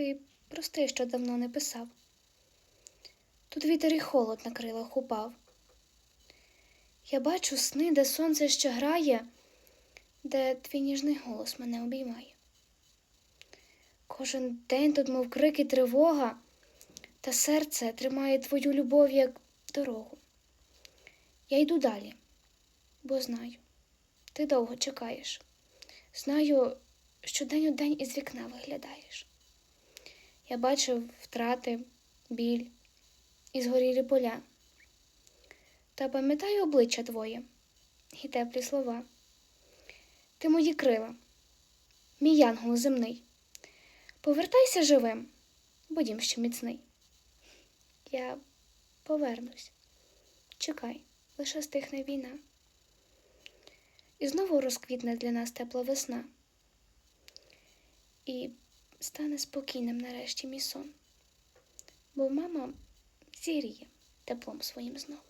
Ти прости, що давно не писав. Тут вітер і холод на крилах упав. Я бачу сни, де сонце ще грає, де твій ніжний голос мене обіймає. Кожен день тут, мов крики тривога, та серце тримає твою любов як дорогу. Я йду далі, бо знаю, ти довго чекаєш. Знаю, що день у день із вікна виглядаєш. Я бачив втрати, біль і згорілі поля. Та пам'ятаю обличчя твоє і теплі слова. Ти мої крила, мій янгол земний. Повертайся живим, бо дім ще міцний. Я повернусь. Чекай, лише стихне війна. І знову розквітне для нас тепла весна. І стане спокійним нарешті мій сон. Бо мама зіріє теплом своїм знов.